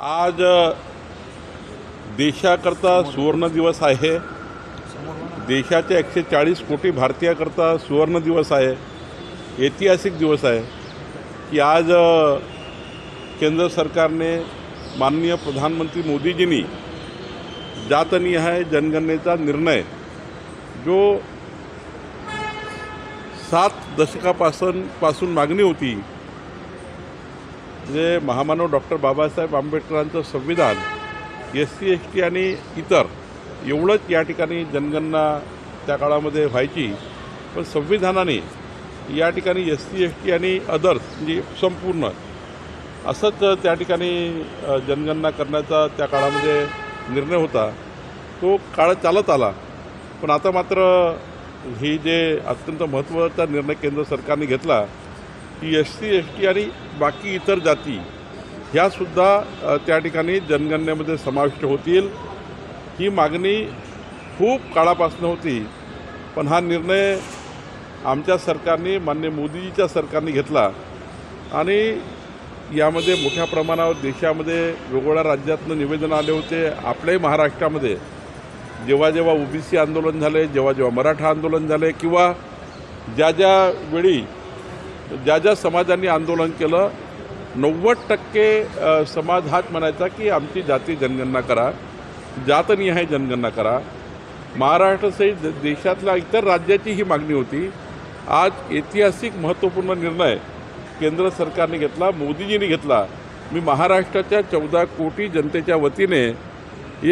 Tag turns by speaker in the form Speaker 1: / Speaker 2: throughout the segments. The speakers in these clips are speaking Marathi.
Speaker 1: आज देशाकरता सुवर्ण दिवस आहे. देशाच्या एकशे चाळीस कोटी भारतीयाकरता सुवर्ण दिवस आहे. ऐतिहासिक दिवस आहे. की आज केंद्र सरकारने माननीय प्रधानमंत्री मोदीजींनी जातनिहाय जनगणनेचा निर्णय जो सात दशकापासून पासून मागणी होती. म्हणजे महामानव डॉक्टर बाबासाहेब आंबेडकरांचं संविधान एस सी एस टी आणि इतर एवढंच या ठिकाणी जनगणना त्या काळामध्ये व्हायची. पण संविधानाने या ठिकाणी एस सी एस टी आणि अदर्स म्हणजे संपूर्ण असंच त्या ठिकाणी जनगणना करण्याचा त्या काळामध्ये निर्णय होता. तो काळ चालत आला. पण आता मात्र ही जे अत्यंत महत्त्वाचा निर्णय केंद्र सरकारने घेतला की एस सी एस टी आणि बाकी इतर जाती ह्यासुद्धा त्या ठिकाणी जनगणनेमध्ये समाविष्ट होतील. ही मागणी खूप काळापासून होती पण हा निर्णय आमच्या सरकारने मान्य मोदीजीच्या सरकारने घेतला. आणि यामध्ये मोठ्या प्रमाणावर देशामध्ये वेगवेगळ्या राज्यातनं निवेदन आले होते आपल्याही महाराष्ट्रामध्ये. जेव्हा जेव्हा ओबीसी आंदोलन झाले जेव्हा जेव्हा मराठा आंदोलन झाले किंवा ज्या ज्या वेळी ज्या ज्या समाजांनी आंदोलन केलं नव्वद टक्के समाज हाच म्हणायचा की आमची जाती जनगणना करा जातनिहाय जनगणना करा. महाराष्ट्रासहित देशातल्या इतर राज्याची ही मागणी होती. आज ऐतिहासिक महत्त्वपूर्ण निर्णय केंद्र सरकारने घेतला मोदीजींनी घेतला. मी महाराष्ट्राच्या चौदा कोटी जनतेच्या वतीने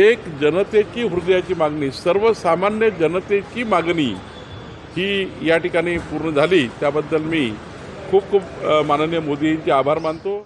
Speaker 1: एक जनतेची हृदयाची मागणी सर्वसामान्य जनतेची मागणी ही या ठिकाणी पूर्ण झाली. त्याबद्दल मी खूप खूप माननीय मोदींचे आभार मानतो.